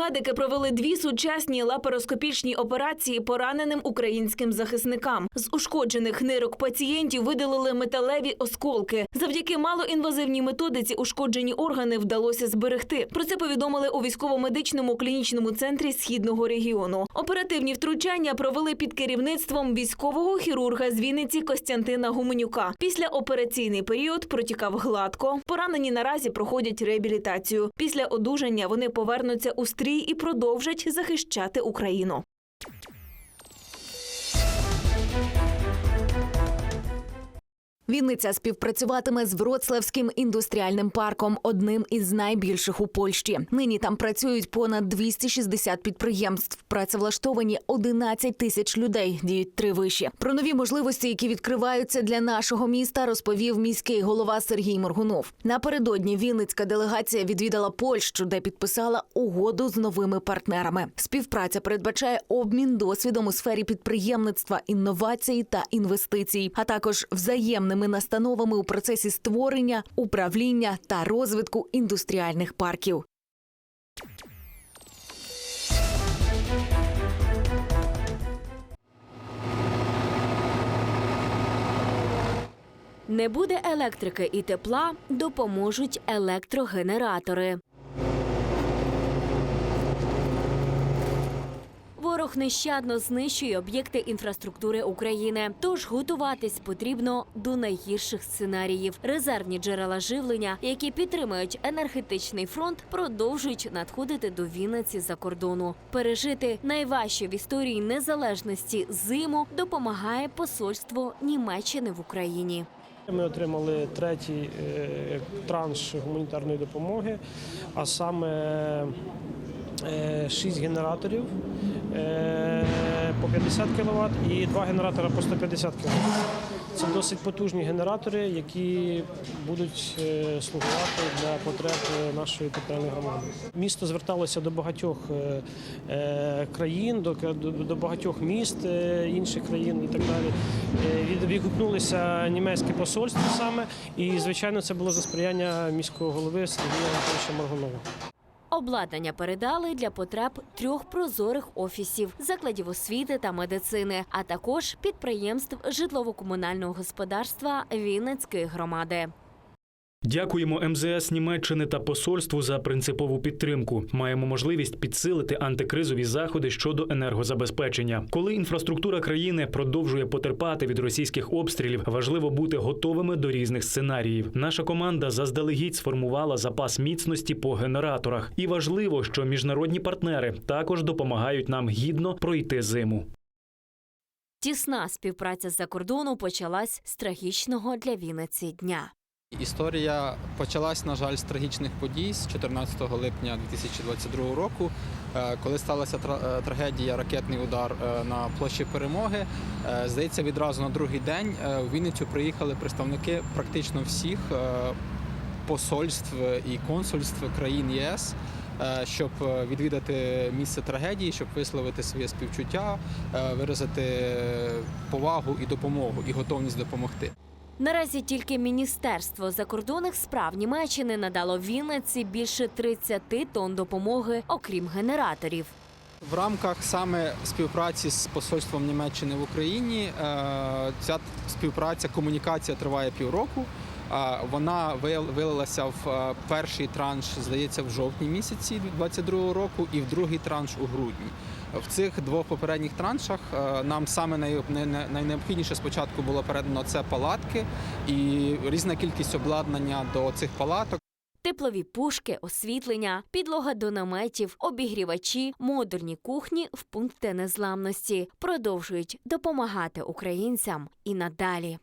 медики провели дві сучасні лапароскопічні операції пораненим українським захисникам. З ушкоджених нирок пацієнтів видалили металеві осколки. Завдяки малоінвазивній методиці ушкоджені органи вдалося зберегти. Про це повідомили у військово-медичному клінічному центрі східного регіону. Оперативні втручання провели під керівництвом військового хірурга з Вінниці Костянтина Гуменюка. Після операційний період протікав гладко. Поранені наразі проходять реабілітацію. Після одужання вони повернуться у стрій і продовжать захищати Україну. Вінниця співпрацюватиме з Вроцлавським індустріальним парком, одним із найбільших у Польщі. Нині там працюють понад 260 підприємств. Працевлаштовані 11 тисяч людей. Діють три виші. Про нові можливості, які відкриваються для нашого міста, розповів міський голова Сергій Моргунов. Напередодні Вінницька делегація відвідала Польщу, де підписала угоду з новими партнерами. Співпраця передбачає обмін досвідом у сфері підприємництва, інновацій та інвестицій, а також взаємними настановами у процесі створення, управління та розвитку індустріальних парків. Не буде електрики і тепла, допоможуть електрогенератори. Ворог нещадно знищує об'єкти інфраструктури України. Тож готуватись потрібно до найгірших сценаріїв. Резервні джерела живлення, які підтримують енергетичний фронт, продовжують надходити до Вінниці за кордону. Пережити найважче в історії незалежності зиму допомагає посольство Німеччини в Україні. Ми отримали третій е, транш гуманітарної допомоги, а саме 6 генераторів е, по 50 кВт і два генератори по 150 кВт. Це досить потужні генератори, які будуть е, слугувати для потреб е, нашої територіальної громади. Місто зверталося до багатьох е, е, країн, до, багатьох міст е, інших країн і так далі. Е, Відгукнулися німецьке посольство саме, і звичайно це було за сприяння міського голови Сергія Анатолійовича Маргунова. Обладнання передали для потреб трьох прозорих офісів, закладів освіти та медицини, а також підприємств житлово-комунального господарства Вінницької громади. Дякуємо МЗС Німеччини та посольству за принципову підтримку. Маємо можливість підсилити антикризові заходи щодо енергозабезпечення. Коли інфраструктура країни продовжує потерпати від російських обстрілів, важливо бути готовими до різних сценаріїв. Наша команда заздалегідь сформувала запас міцності по генераторах, і важливо, що міжнародні партнери також допомагають нам гідно пройти зиму. Тісна співпраця з-за кордону почалась з трагічного для Вінниці дня. Історія почалась, на жаль, з трагічних подій з 14 липня 2022 року, е, коли сталася е, трагедія, ракетний удар е, на площі Перемоги. Здається, відразу на другий день у Вінницю приїхали представники практично всіх посольств і консульств країн ЄС. Щоб відвідати місце трагедії, щоб висловити своє співчуття, виразити повагу і допомогу, і готовність допомогти. Наразі тільки Міністерство закордонних справ Німеччини надало Вінниці більше 30 тонн допомоги, окрім генераторів. В рамках саме співпраці з посольством Німеччини в Україні е, ця співпраця, комунікація триває півроку. Вона вил- вилилася в е, перший транш, здається, в жовтні місяці 2022 року, і в другий транш у грудні. В цих двох попередніх траншах е, нам саме най- най- най- найнеобхідніше спочатку було передано це палатки і різна кількість обладнання до цих палаток. Теплові пушки, освітлення, підлога до наметів, обігрівачі, модульні кухні в пункти незламності продовжують допомагати українцям і надалі.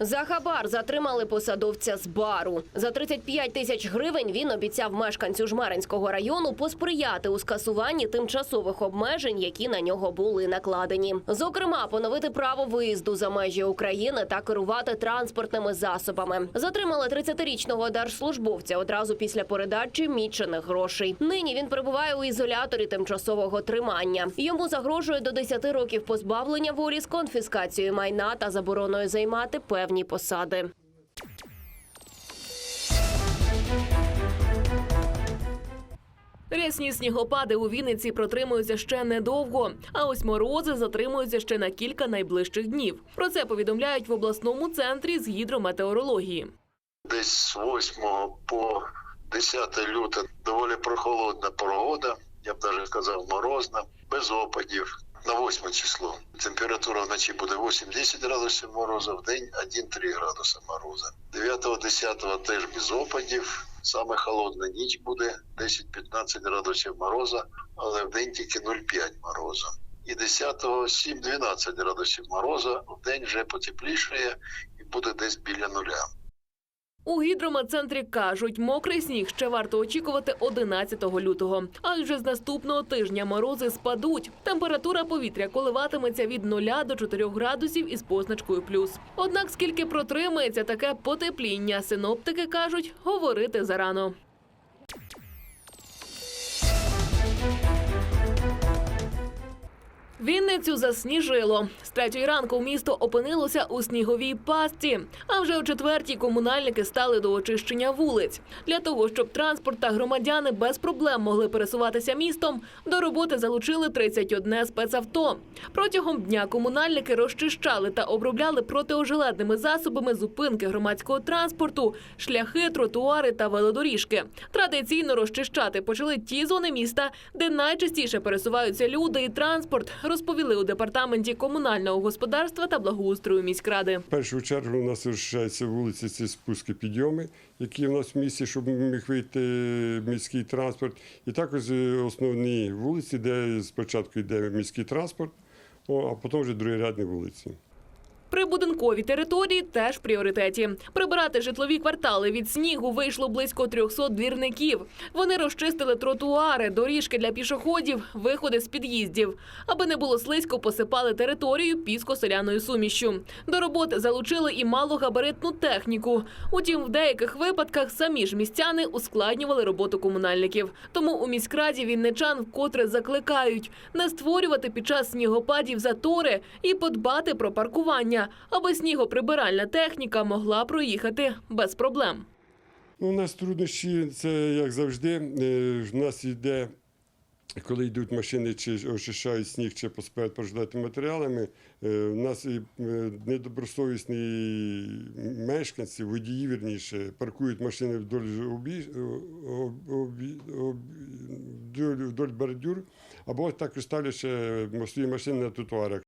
За хабар затримали посадовця з бару. За 35 тисяч гривень він обіцяв мешканцю Жмеринського району посприяти у скасуванні тимчасових обмежень, які на нього були накладені. Зокрема, поновити право виїзду за межі України та керувати транспортними засобами. Затримали 30-річного держслужбовця одразу після передачі мічених грошей. Нині він перебуває у ізоляторі тимчасового тримання. Йому загрожує до 10 років позбавлення волі з конфіскацією майна та забороною займати певні державні посади. Рясні снігопади у Вінниці протримуються ще недовго, а ось морози затримуються ще на кілька найближчих днів. Про це повідомляють в обласному центрі з гідрометеорології. Десь з 8 по 10 лютого доволі прохолодна погода. Я б навіть сказав, морозна, без опадів. На 8 число температура вночі буде 8-10 градусів морозу, в день 1-3 градуси морозу. 9-10 теж без опадів. Саме холодна ніч буде 10-15 градусів морозу, але в день тільки 0,5 морозу. І 10-го 7-12 градусів морозу, в день вже потеплішає і буде десь біля нуля. У гідрометцентрі кажуть, мокрий сніг ще варто очікувати 11 лютого. Адже з наступного тижня морози спадуть. Температура повітря коливатиметься від 0 до 4 градусів із позначкою плюс. Однак, скільки протримається таке потепління, синоптики кажуть, говорити зарано. Вінницю засніжило. З третьої ранку місто опинилося у сніговій пастці. А вже о четвертій комунальники стали до очищення вулиць. Для того, щоб транспорт та громадяни без проблем могли пересуватися містом, до роботи залучили 31 спецавто. Протягом дня комунальники розчищали та обробляли протиожеледними засобами зупинки громадського транспорту, шляхи, тротуари та велодоріжки. Традиційно розчищати почали ті зони міста, де найчастіше пересуваються люди і транспорт, розповіли у департаменті комунального господарства та благоустрою міськради. В першу чергу у нас залишаються вулиці, ці спуски підйоми, які в нас в місті, щоб міг вийти міський транспорт. І також е, основні вулиці, де спочатку йде міський транспорт, а потім вже другорядні вулиці. Прибудинкові території теж в пріоритеті. Прибирати житлові квартали від снігу вийшло близько 300 двірників. Вони розчистили тротуари, доріжки для пішоходів, виходи з під'їздів. Аби не було слизько, посипали територію піско-соляною сумішшю. До роботи залучили і малогабаритну техніку. Утім, в деяких випадках самі ж містяни ускладнювали роботу комунальників. Тому у міськраді вінничан вкотре закликають не створювати під час снігопадів затори і подбати про паркування, аби снігоприбиральна техніка могла проїхати без проблем. Ну, у нас труднощі, це як завжди. е, В нас йде, коли йдуть машини, чи очищають сніг, чи поспають пожидати матеріалами. е, У нас і е, недобросовісні мешканці, водії, вірніше, паркують машини вдоль, обі, об- обі, обі, вдоль бордюр, або також ставлять свої машини на тротуарах.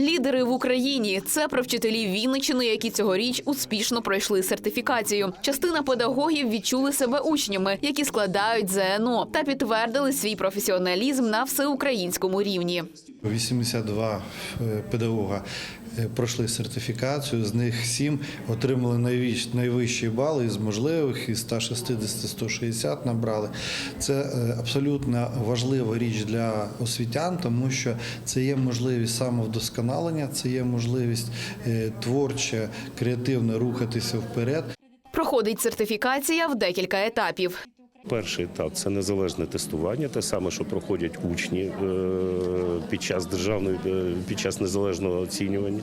Лідери в Україні це про вчителів Вінничини, які цьогоріч успішно пройшли сертифікацію. Частина педагогів відчули себе учнями, які складають ЗНО, та підтвердили свій професіоналізм на всеукраїнському рівні. 82 е, педагога пройшли сертифікацію, з них 7 отримали найвищ- найвищі бали із можливих, із 160-160 набрали. Це е, абсолютно важлива річ для освітян, тому що це є можливість самовдосконалення, це є можливість е, творче, креативно рухатися вперед. Проходить сертифікація в декілька етапів. Перший етап це незалежне тестування, те саме, що проходять учні е, під час державної е, під час незалежного оцінювання.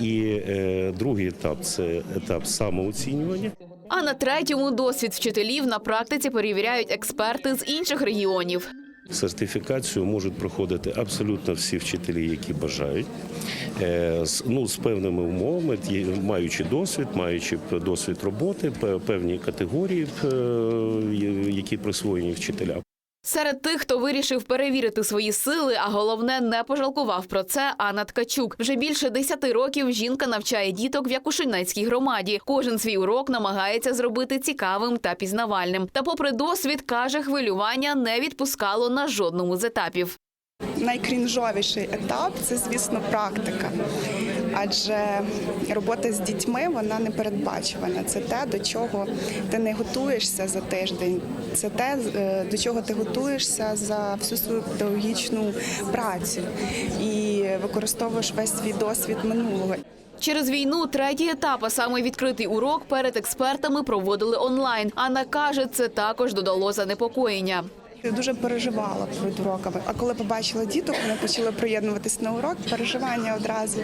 І е, другий етап це етап самооцінювання. А на третьому досвід вчителів на практиці перевіряють експерти з інших регіонів. Сертифікацію можуть проходити абсолютно всі вчителі, які бажають, Е, ну, з певними умовами, маючи досвід, маючи досвід роботи, певні категорії, е, які присвоєні вчителям. Серед тих, хто вирішив перевірити свої сили, а головне не пожалкував про це. Анна Ткачук. Вже більше 10 років жінка навчає діток в Якушинецькій громаді. Кожен свій урок намагається зробити цікавим та пізнавальним. Та, попри досвід, каже, хвилювання не відпускало на жодному з етапів. Найкрінжовіший етап це, звісно, практика. Адже робота з дітьми вона не передбачувана. Це те, до чого ти не готуєшся за тиждень. Це те, е, до чого ти готуєшся за всю свою педагогічну працю і використовуєш весь свій досвід минулого. Через війну третій етап, а саме відкритий урок перед експертами проводили онлайн. Анна каже, це також додало занепокоєння. Я дуже переживала перед уроками. А коли побачила діток, вони почали приєднуватись на урок. Переживання одразу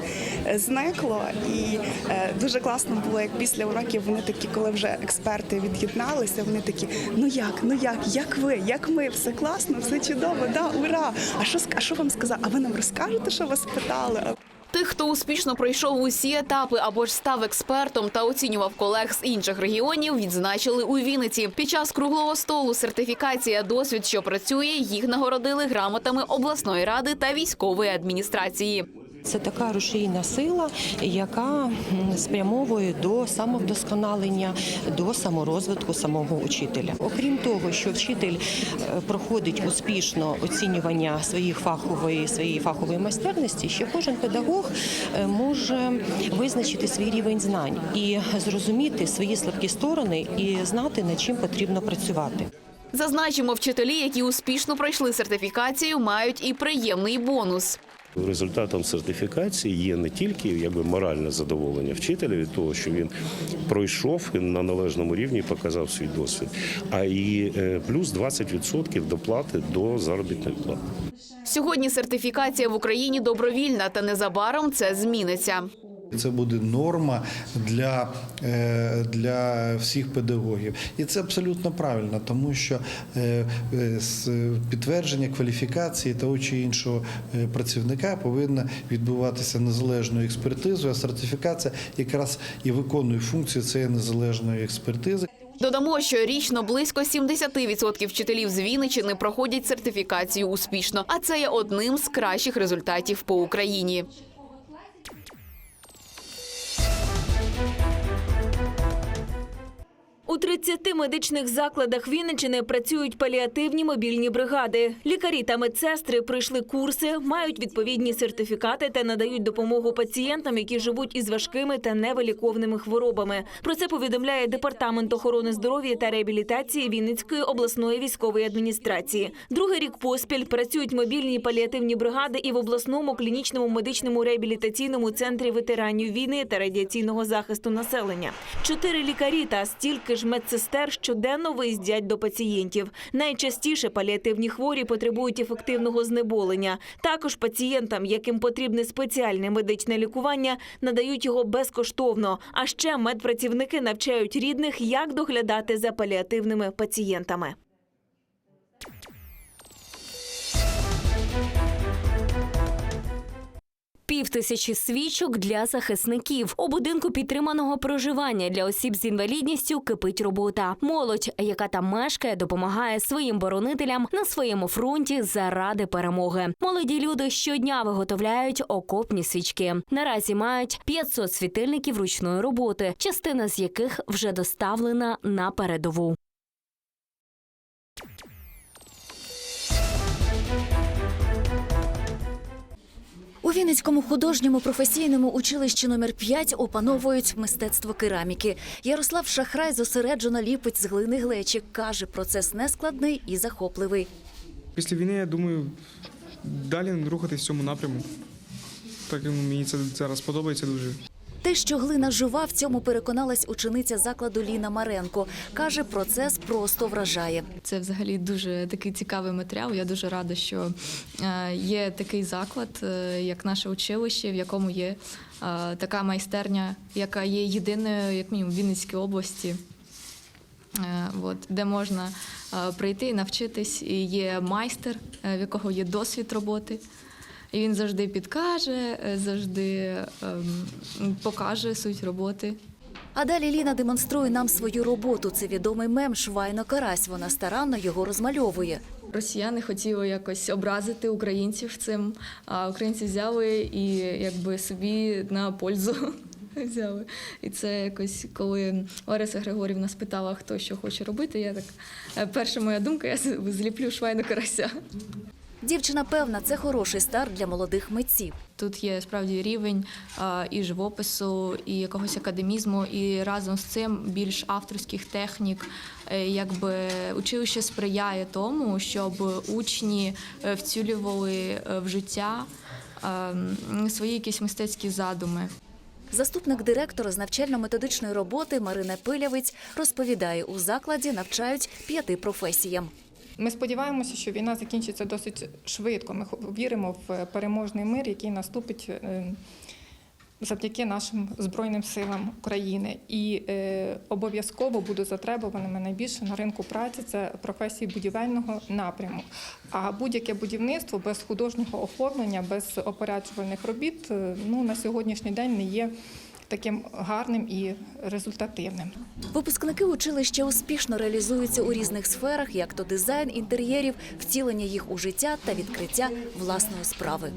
е, зникло, і е, дуже класно було, як після уроків вони такі, коли вже експерти від'єдналися, вони такі: ну як, ну як, як ви, як ми, все класно, все чудово, да, ура! А що а що вам сказали? А ви нам розкажете, що вас питали? Тих, хто успішно пройшов усі етапи або ж став експертом та оцінював колег з інших регіонів, відзначили у Вінниці. Під час круглого столу сертифікація досвід, що працює, їх нагородили грамотами обласної ради та військової адміністрації. Це така рушійна сила, яка спрямовує до самовдосконалення, до саморозвитку самого учителя. Окрім того, що вчитель е, проходить успішно оцінювання своїх фахової своєї фахової майстерності, ще кожен педагог е, може визначити свій рівень знань і зрозуміти свої слабкі сторони і знати над чим потрібно працювати. Зазначимо, вчителі, які успішно пройшли сертифікацію, мають і приємний бонус. Результатом сертифікації є не тільки якби моральне задоволення вчителя від того, що він пройшов і на належному рівні показав свій досвід, а і е, плюс 20% доплати до заробітної плати. Сьогодні сертифікація в Україні добровільна, та незабаром це зміниться. Це буде норма для, е, для всіх педагогів. І це абсолютно правильно, тому що е, е, підтвердження кваліфікації того чи іншого працівника повинна відбуватися незалежною експертизою, а сертифікація якраз і виконує функцію цієї незалежної експертизи. Додамо, що річно близько 70% вчителів з Вінничини проходять сертифікацію успішно, а це є одним з кращих результатів по Україні. У 30 медичних закладах Вінничини працюють паліативні мобільні бригади. Лікарі та медсестри пройшли курси, мають відповідні сертифікати та надають допомогу пацієнтам, які живуть із важкими та невиліковними хворобами. Про це повідомляє департамент охорони здоров'я та реабілітації Вінницької обласної військової адміністрації. Другий рік поспіль працюють мобільні паліативні бригади і в обласному клінічному медичному реабілітаційному центрі ветеранів війни та радіаційного захисту населення. Чотири лікарі та стільки ж медсестер щоденно виїздять до пацієнтів. Найчастіше паліативні хворі потребують ефективного знеболення. Також пацієнтам, яким потрібне спеціальне медичне лікування, надають його безкоштовно. А ще медпрацівники навчають рідних, як доглядати за паліативними пацієнтами. Пів тисячі свічок для захисників. У будинку підтриманого проживання для осіб з інвалідністю кипить робота. Молодь, яка там мешкає, допомагає своїм боронителям на своєму фронті заради перемоги. Молоді люди щодня виготовляють окопні свічки. Наразі мають 500 світильників ручної роботи, частина з яких вже доставлена на передову. Вінницькому художньому професійному училищі номер 5 опановують мистецтво кераміки. Ярослав Шахрай зосереджено ліпить з глини глечі. Каже, процес нескладний і захопливий. Після війни, я думаю, далі рухатись в цьому напряму. Так мені це зараз подобається дуже. Те, що глина жива, в цьому переконалась учениця закладу Ліна Маренко. Каже, процес просто вражає. Це взагалі дуже такий цікавий матеріал. Я дуже рада, що е, є такий заклад, е, як наше училище, в якому є е, така майстерня, яка є єдиною, як мінімум, в Вінницькій області. От, де можна прийти і навчитись, і є майстер, в якого є досвід роботи. І він завжди підкаже, е, завжди ем, покаже суть роботи. А далі Ліна демонструє нам свою роботу. Це відомий мем Швайно Карась. Вона старанно його розмальовує. Росіяни хотіли якось образити українців цим, а українці взяли і якби собі на пользу взяли. І це якось, коли Лариса Григорівна спитала, хто що хоче робити, я так е, перша моя думка, я зліплю швайну карася. Дівчина певна, це хороший старт для молодих митців. Тут є справді рівень і живопису, і якогось академізму, і разом з цим більш авторських технік. Е, Якби училище сприяє тому, щоб учні е, втілювали е, в життя свої якісь мистецькі задуми. Заступник директора з навчально-методичної роботи Марина Пилявець розповідає, у закладі навчають п'яти професіям. Ми сподіваємося, що війна закінчиться досить швидко. Ми віримо в переможний мир, який наступить е, завдяки нашим збройним силам України. І е, обов'язково будуть затребуваними найбільше на ринку праці це професії будівельного напряму. А будь-яке будівництво без художнього оформлення, без опереджувальних робіт е, ну, на сьогоднішній день не є таким гарним і результативним. Випускники училища успішно реалізуються у різних сферах, як то дизайн інтер'єрів, втілення їх у життя та відкриття власної справи.